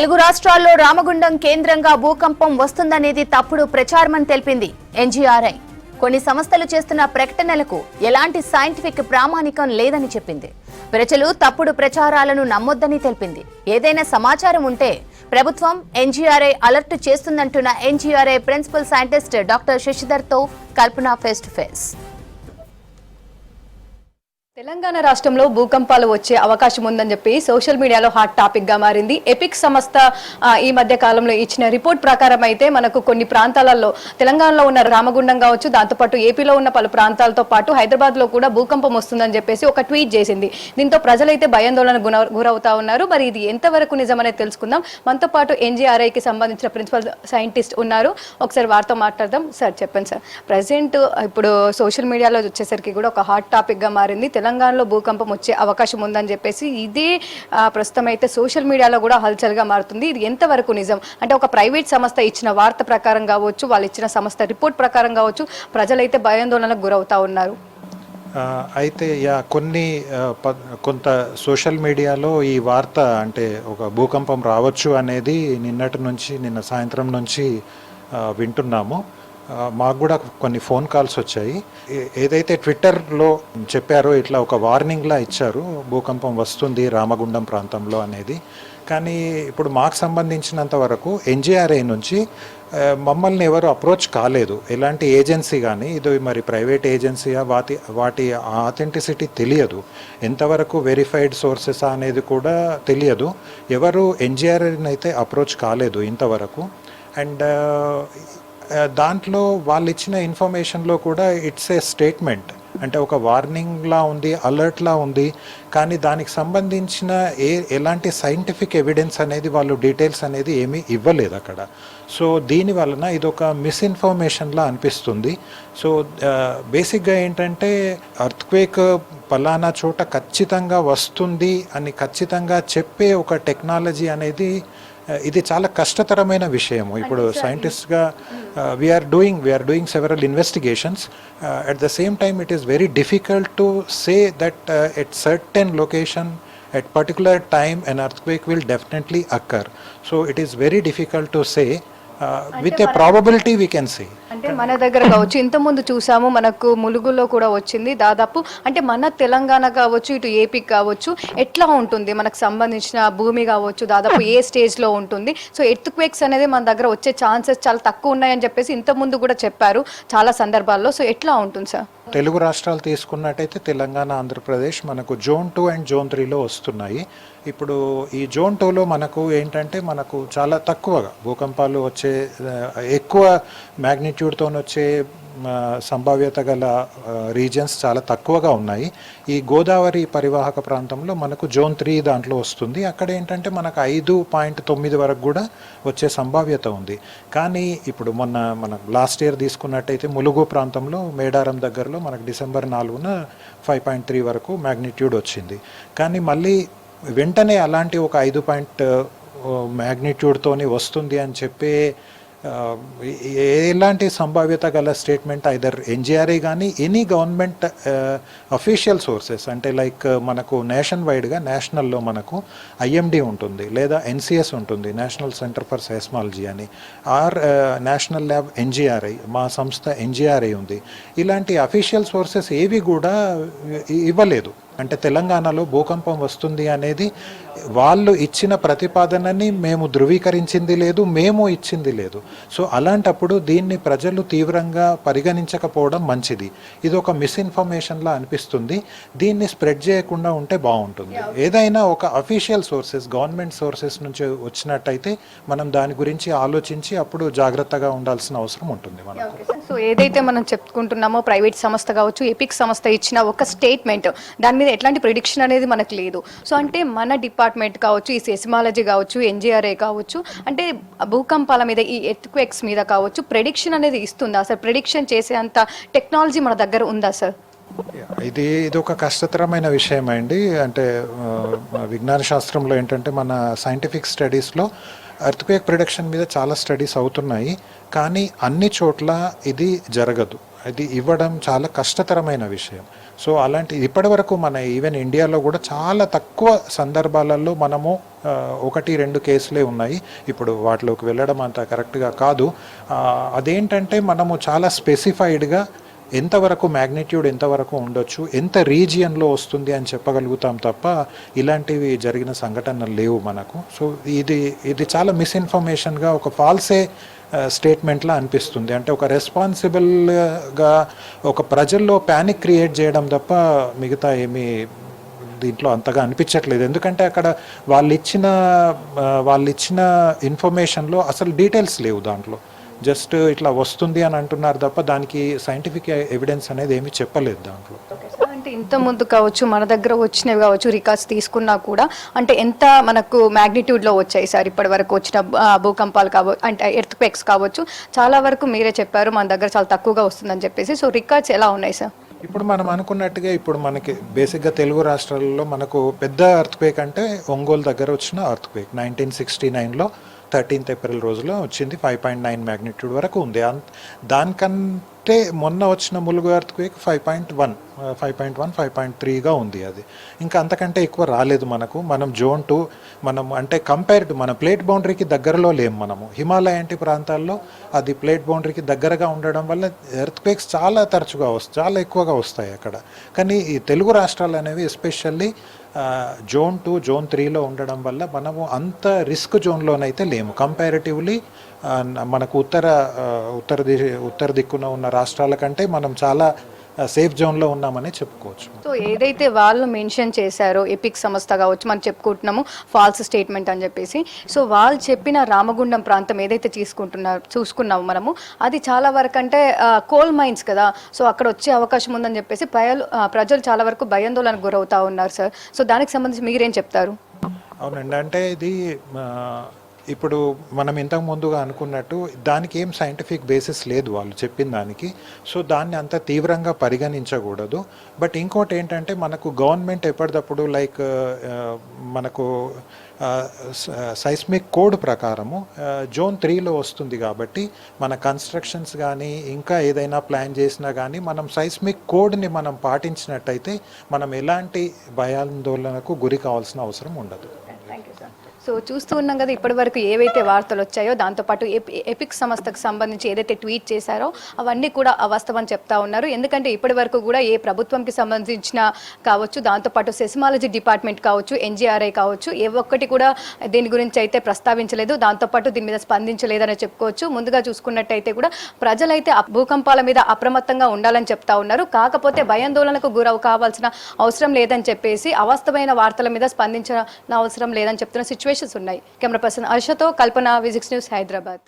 తెలుగు రాష్ట్రాల్లో రామగుండం కేంద్రంగా భూకంపం వస్తుందనేది తప్పుడు ప్రచారమని తెలిపింది ఎన్జీఆర్ఐ. కొన్ని సంస్థలు చేస్తున్న ప్రకటనలకు ఎలాంటి సైంటిఫిక్ ప్రామాణికం లేదని చెప్పింది. ప్రజలు తప్పుడు ప్రచారాలను నమ్మొద్దని తెలిపింది. ఏదైనా సమాచారం ఉంటే ప్రభుత్వం ఎన్జీఆర్ఐ అలర్ట్ చేస్తుందంటున్న NGRI principal scientist doctor శశిధర్తో Kalpana face to face Telangana రాష్ట్రంలో భూకంపాలు వచ్చే అవకాశం ఉందని చెప్పి సోషల్ మీడియాలో హాట్ టాపిక్గా మారింది. ఎపిక్ సంస్థ ఈ మధ్య కాలంలో ఇచ్చిన రిపోర్ట్ ప్రకారం అయితే మనకు కొన్ని ప్రాంతాలలో తెలంగాణలో ఉన్న రామగుండం కావచ్చు దాంతోపాటు ఏపీలో ఉన్న పలు ప్రాంతాలతో పాటు హైదరాబాద్లో కూడా భూకంపం వస్తుందని చెప్పేసి ఒక ట్వీట్ చేసింది. దీంతో ప్రజలైతే భయాందోళన గుణ గురవుతా ఉన్నారు. మరి ఇది ఎంతవరకు నిజమనేది తెలుసుకుందాం. మనతో పాటు ఎన్జీఆర్ఐకి కి సంబంధించిన ప్రిన్సిపల్ సైంటిస్ట్ ఉన్నారు. ఒకసారి వారితో మాట్లాడదాం. సార్ చెప్పండి సార్. ప్రజెంట్ ఇప్పుడు సోషల్ మీడియాలో వచ్చేసరికి కూడా ఒక హాట్ టాపిక్గా మారింది. తెలంగాణలో భూకంపం వచ్చే అవకాశం ఉందని చెప్పేసి ఇదే ప్రస్తుతం అయితే సోషల్ మీడియాలో కూడా హల్చల్గా మారుతుంది. ఇది ఎంతవరకు నిజం? అంటే ఒక ప్రైవేట్ సంస్థ ఇచ్చిన వార్త ప్రకారం కావచ్చు వాళ్ళు ఇచ్చిన సంస్థ రిపోర్ట్ ప్రకారం కావచ్చు ప్రజలైతే భయాందోళనకు గురవుతా ఉన్నారు. అయితే యా కొన్ని ప- కొంత సోషల్ మీడియాలో ఈ వార్త అంటే ఒక భూకంపం రావచ్చు అనేది నిన్నటి నుంచి నిన్న సాయంత్రం నుంచి వింటున్నాము. మాకు కూడా కొన్ని ఫోన్ కాల్స్ వచ్చాయి. ఏదైతే ట్విట్టర్లో చెప్పారో ఇట్లా ఒక వార్నింగ్లా ఇచ్చారు భూకంపం వస్తుంది రామగుండం ప్రాంతంలో అనేది. కానీ ఇప్పుడు మాకు సంబంధించినంత వరకు ఎన్జిఆర్ఐ నుంచి మమ్మల్ని ఎవరు అప్రోచ్ కాలేదు. ఎలాంటి ఏజెన్సీ కానీ ఇది మరి ప్రైవేట్ ఏజెన్సీయా వాటి వాటి ఆథెంటిసిటీ తెలియదు. ఎంతవరకు వెరిఫైడ్ సోర్సెస్ అనేది కూడా తెలియదు. ఎవరు ఎన్జిఆర్ఐని అయితే అప్రోచ్ కాలేదు ఇంతవరకు. అండ్ దాంట్లో వాళ్ళు ఇచ్చిన ఇన్ఫర్మేషన్లో కూడా ఇట్స్ ఏ స్టేట్మెంట్. అంటే ఒక వార్నింగ్లా ఉంది అలర్ట్లా ఉంది. కానీ దానికి సంబంధించిన ఏ ఎలాంటి సైంటిఫిక్ ఎవిడెన్స్ అనేది వాళ్ళు డీటెయిల్స్ అనేది ఏమీ ఇవ్వలేదు అక్కడ. సో దీని వలన ఇది ఒక మిస్ఇన్ఫర్మేషన్లా అనిపిస్తుంది. సో బేసిక్గా ఏంటంటే అర్త్క్వేక్ పలానా చోట ఖచ్చితంగా వస్తుంది అని ఖచ్చితంగా చెప్పే ఒక టెక్నాలజీ అనేది ఇది చాలా కష్టతరమైన విషయము ఇప్పుడు సైంటిస్ట్గా we are doing we are doing several investigations at the same time it is very difficult to say that at certain location at particular time an earthquake will definitely occur so it is very difficult to say uh, with a probability we can say అంటే మన దగ్గర కావచ్చు ఇంతకుముందు చూసాము మనకు ములుగులో కూడా వచ్చింది దాదాపు. అంటే మన తెలంగాణ కావచ్చు ఇటు ఏపీ కావచ్చు ఎట్లా ఉంటుంది? మనకు సంబంధించిన భూమి కావచ్చు దాదాపు ఏ స్టేజ్లో ఉంటుంది? సో ఎర్త్ క్వేక్స్ అనేది మన దగ్గర వచ్చే ఛాన్సెస్ చాలా తక్కువ ఉన్నాయని చెప్పేసి ఇంతకుముందు కూడా చెప్పారు చాలా సందర్భాల్లో. సో ఎట్లా ఉంటుంది సార్? తెలుగు రాష్ట్రాలు తీసుకున్నట్టయితే తెలంగాణ ఆంధ్రప్రదేశ్ మనకు జోన్ టూ అండ్ జోన్ త్రీలో వస్తున్నాయి. ఇప్పుడు ఈ జోన్ టూలో మనకు ఏంటంటే మనకు చాలా తక్కువగా భూకంపాలు వచ్చే ఎక్కువ మ్యాగ్నిట్యూడ్ మ్యాగ్నిట్యూడ్తో వచ్చే సంభావ్యత గల రీజన్స్ చాలా తక్కువగా ఉన్నాయి. ఈ గోదావరి పరివాహక ప్రాంతంలో మనకు జోన్ త్రీ దాంట్లో వస్తుంది. అక్కడ ఏంటంటే మనకు ఐదు పాయింట్ తొమ్మిది వరకు కూడా వచ్చే సంభావ్యత ఉంది. కానీ ఇప్పుడు మొన్న మన లాస్ట్ ఇయర్ తీసుకున్నట్టయితే ములుగు ప్రాంతంలో మేడారం దగ్గరలో మనకు డిసెంబర్ నాలుగున ఫైవ్ పాయింట్ త్రీ వరకు మ్యాగ్నిట్యూడ్ వచ్చింది. కానీ మళ్ళీ వెంటనే అలాంటి ఒక ఐదు పాయింట్ మ్యాగ్నిట్యూడ్తోని వస్తుంది అని చెప్పే ఎలాంటి సంభావ్యత గల స్టేట్మెంట్ ఐదర్ ఎన్జీఆర్ఏ కానీ ఎనీ గవర్నమెంట్ అఫీషియల్ సోర్సెస్ అంటే లైక్ మనకు నేషన్ వైడ్గా నేషనల్లో మనకు ఐఎండి ఉంటుంది లేదా ఎన్సిఎస్ ఉంటుంది నేషనల్ సెంటర్ ఫర్ సైస్మాలజీ అని. ఆర్ నేషనల్ ల్యాబ్ ఎన్జిఆర్ఐ మా సంస్థ ఎన్జిఆర్ఐ ఉంది. ఇలాంటి అఫీషియల్ సోర్సెస్ ఏవి కూడా ఇ- ఇవ్వలేదు. అంటే తెలంగాణలో భూకంపం వస్తుంది అనేది వాళ్ళు ఇచ్చిన ప్రతిపాదనని మేము ధృవీకరించింది లేదు మేము ఇచ్చింది లేదు. సో అలాంటప్పుడు దీన్ని ప్రజలు తీవ్రంగా పరిగణించకపోవడం మంచిది. ఇది ఒక మిస్ఇన్ఫర్మేషన్లా అనిపిస్తుంది. దీన్ని స్ప్రెడ్ చేయకుండా ఉంటే బాగుంటుంది. ఏదైనా ఒక అఫీషియల్ సోర్సెస్ గవర్నమెంట్ సోర్సెస్ నుంచి వచ్చినట్టయితే మనం దాని గురించి ఆలోచించి అప్పుడు జాగ్రత్తగా ఉండాల్సిన అవసరం ఉంటుంది మనకు. సో ఏదైతే మనం చెప్పుకుంటున్నామో ప్రైవేట్ సంస్థ కావచ్చు ఎపిక్ సంస్థ ఇచ్చిన ఒక స్టేట్మెంట్ దాని మీద ఎట్లాంటి ప్రిడిక్షన్ అనేది మనకు లేదు. సో అంటే మన డిపార్ట్మెంట్ కావచ్చు ఈ సెసిమాలజీ కావచ్చు ఎన్జిఆర్ఏ కావచ్చు అంటే భూకంపాల మీద ఈ ఎర్త్క్వేక్స్ మీద కావచ్చు ప్రెడిక్షన్ అనేది ఇస్తుందా సార్? ప్రెడిక్షన్ చేసే అంత టెక్నాలజీ మన దగ్గర ఉందా సార్? ఇది ఇది ఒక కష్టతరమైన విషయం అండి. అంటే విజ్ఞాన శాస్త్రంలో ఏంటంటే మన సైంటిఫిక్ స్టడీస్లో ఎర్త్క్వేక్ ప్రొడక్షన్ మీద చాలా స్టడీస్ అవుతున్నాయి. కానీ అన్ని చోట్ల ఇది జరగదు. అది ఇవ్వడం చాలా కష్టతరమైన విషయం. సో అలాంటి ఇప్పటివరకు మన ఈవెన్ ఇండియాలో కూడా చాలా తక్కువ సందర్భాలలో మనము ఒకటి రెండు కేసులే ఉన్నాయి. ఇప్పుడు వాటిలోకి వెళ్ళడం అంత కరెక్ట్గా కాదు. అదేంటంటే మనము చాలా స్పెసిఫైడ్గా ఎంతవరకు మ్యాగ్నిట్యూడ్ ఎంతవరకు ఉండొచ్చు ఎంత రీజియన్లో వస్తుంది అని చెప్పగలుగుతాం తప్ప ఇలాంటివి జరిగిన సంఘటనలు లేవు మనకు. సో ఇది ఇది చాలా మిస్ఇన్ఫర్మేషన్గా ఒక ఫాల్సే స్టేట్మెంట్లా అనిపిస్తుంది. అంటే ఒక రెస్పాన్సిబుల్గా ఒక ప్రజల్లో ప్యానిక్ క్రియేట్ చేయడం తప్ప మిగతా ఏమీ దీంట్లో అంతగా అనిపించట్లేదు. ఎందుకంటే అక్కడ వాళ్ళు ఇచ్చిన వాళ్ళు ఇచ్చిన ఇన్ఫర్మేషన్లో అసలు డీటెయిల్స్ లేవు దాంట్లో. జస్ట్ ఇట్లా వస్తుంది అని అంటున్నారు తప్ప దానికి సైంటిఫిక్ ఎవిడెన్స్ అనేది ఏమీ చెప్పలేదు దాంట్లో. అంటే ఇంత ముందు కావచ్చు మన దగ్గర వచ్చినవి కావచ్చు రికార్డ్స్ తీసుకున్నా కూడా అంటే ఎంత మనకు magnitude లో వచ్చాయి సార్? ఇప్పటి వరకు వచ్చిన భూకంపాలు కావచ్చు అంటే ఎర్త్ క్వేక్స్ కావచ్చు చాలా వరకు మీరే చెప్పారు మన దగ్గర చాలా తక్కువగా వస్తుందని చెప్పేసి. సో రికార్డ్స్ ఎలా ఉన్నాయి సార్? ఇప్పుడు మనం అనుకున్నట్టుగా ఇప్పుడు మనకి బేసిక్గా తెలుగు రాష్ట్రాలలో మనకు పెద్ద అర్త్క్వేక్ అంటే ఒంగోలు దగ్గర వచ్చిన అర్త్క్వేక్ నైన్టీన్ సిక్స్టీ నైన్లో థర్టీన్త్ ఏప్రిల్ రోజులో వచ్చింది ఫైవ్ పాయింట్ నైన్ మ్యాగ్నిట్యూడ్ వరకు ఉంది. దానికంటే మొన్న వచ్చిన Mulugu earthquake five point one five point one five point త్రీగా ఉంది అది. ఇంకా అంతకంటే ఎక్కువ రాలేదు మనకు. మనం జోన్ టూ మనం అంటే కంపేర్డ్ మన ప్లేట్ బౌండరీకి దగ్గరలో లేము మనము. హిమాలయంటి ప్రాంతాల్లో అది ప్లేట్ బౌండరీకి దగ్గరగా ఉండడం వల్ల ఎర్త్క్వేక్స్ చాలా తరచుగా వస్తాయి చాలా ఎక్కువగా వస్తాయి అక్కడ. కానీ ఈ తెలుగు రాష్ట్రాలు అనేవి ఎస్పెషల్లీ జోన్ టూ జోన్ త్రీలో ఉండడం వల్ల మనము అంత రిస్క్ జోన్లోనైతే లేము. కంపారిటివ్లీ మనకు ఉత్తర ఉత్తర ది ఉత్తర దిక్కున ఉన్న రాష్ట్రాల కంటే మనం చాలా సేఫ్ జోన్లో ఉన్నామని చెప్పుకోవచ్చు. సో ఏదైతే వాళ్ళు మెన్షన్ చేశారో ఎపిక్ సంస్థ కావచ్చు మనం చెప్పుకుంటున్నాము ఫాల్స్ స్టేట్మెంట్ అని చెప్పేసి. సో వాళ్ళు చెప్పిన రామగుండం ప్రాంతం ఏదైతే తీసుకుంటున్నారు చూసుకున్నాము మనము అది చాలా వరకు అంటే కోల్ మైన్స్ కదా. సో అక్కడ వచ్చే అవకాశం ఉందని చెప్పేసి భయాలు ఆ, ప్రజలు చాలా వరకు భయాందోళనకు గురవుతా ఉన్నారు సార్ సో దానికి సంబంధించి మీరేం చెప్తారు? అవునండి. అంటే ఇది ఇప్పుడు మనం ఇంతకు ముందుగా అనుకున్నట్టు దానికి ఏం సైంటిఫిక్ బేసిస్ లేదు వాళ్ళు చెప్పిన దానికి. సో దాన్ని అంత తీవ్రంగా పరిగణించకూడదు. బట్ ఇంకోటి ఏంటంటే మనకు గవర్నమెంట్ ఎప్పటికప్పుడు లైక్ మనకు సైస్మిక్ కోడ్ ప్రకారము జోన్ త్రీలో వస్తుంది కాబట్టి మన కన్స్ట్రక్షన్స్ కానీ ఇంకా ఏదైనా ప్లాన్ చేసినా కానీ మనం సైస్మిక్ కోడ్ని మనం పాటించినట్టయితే మనం ఎలాంటి భయాందోళనకు గురి కావాల్సిన అవసరం ఉండదు. సో చూస్తూ ఉన్నాం కదా ఇప్పటి వరకు ఏవైతే వార్తలు వచ్చాయో దాంతోపాటు ఎపి- ఎపిక్ సంస్థకు సంబంధించి ఏదైతే ట్వీట్ చేశారో అవన్నీ కూడా అవాస్తవం చెప్తా ఉన్నారు. ఎందుకంటే ఇప్పటి వరకు కూడా ఏ ప్రభుత్వంకి సంబంధించిన కావచ్చు దాంతోపాటు సెస్మాలజీ డిపార్ట్మెంట్ కావచ్చు ఎన్జిఆర్ఐ కావచ్చు ఏ ఒక్కటి కూడా దీని గురించి అయితే ప్రస్తావించలేదు దాంతోపాటు దీని మీద స్పందించలేదని చెప్పుకోవచ్చు. ముందుగా చూసుకున్నట్టయితే కూడా ప్రజలైతే భూకంపాల మీద అప్రమత్తంగా ఉండాలని చెప్తా ఉన్నారు. కాకపోతే భయాందోళనకు గురవు కావాల్సిన అవసరం లేదని చెప్పేసి అవాస్తవమైన వార్తల మీద స్పందించిన అవసరం లేదని చెప్తున్న సిచ్యువేషన్స్ ఉన్నాయి. కెమెరా పర్సన్ హర్షతో కల్పన విజిక్స్ న్యూస్ హైదరాబాద్.